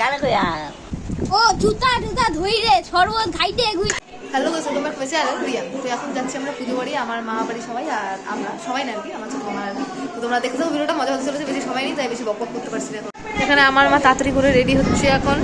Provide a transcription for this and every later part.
কারে কইয়া ও জুতা টুতা ধইরে সরবত খাইতে ঘুই হ্যালো গোসল তোমার হয়েছে আর রিয়া তো এখন যাচ্ছি আমরা পুজো বাড়ি আমার মা বাড়ি সবাই আর আমরা সবাই না আর কি আমার ছোট মা আর তো তোমরা দেখে থাকো ভিডিওটা মজা হতে চলেছে বেশি সময় নেই তাই বেশি বক করতে পারছি না এখন। এখানে আমার মা তাড়াতাড়ি করে রেডি হচ্ছে এখন।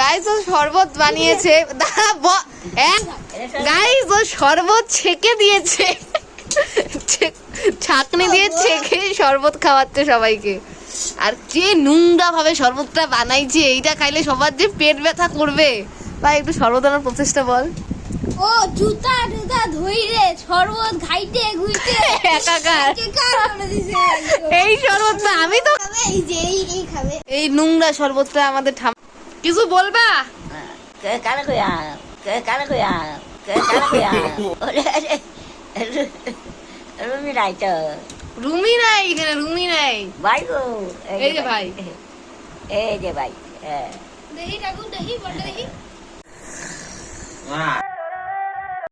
গাইস ও শরবত বানিয়েছে। গাইস ও শরবত ছেঁকে দিয়েছে। ছাঁকনি দিয়ে ছেঁকে শরবত খাওয়াচ্ছে সবাইকে। আর যে নোংরা ভাবে শরবতটা বানাইছে এইটা খাইলে সবার যে পেট ব্যথা করবে। ভাই একটু শরবত আনার প্রচেষ্টা বল। ও জুতা টুতা ধইরে শরবত খাইতে ঘুইতে একাকার। এই শরবতটা আমি তো এই যে এই খাবে। এই নোংরা শরবতটা আমাদের কিছু বলবা? কারে কইয়া? কারে কইয়া? কইয়া? রুমি নাই তো। রুমি নাই এখানে রুমি নাই। ভাই গো এই যে ভাই। এই যে ভাই হ্যাঁ। দেহি ঠাকুর দেহি বড় দেহি হ্যাঁ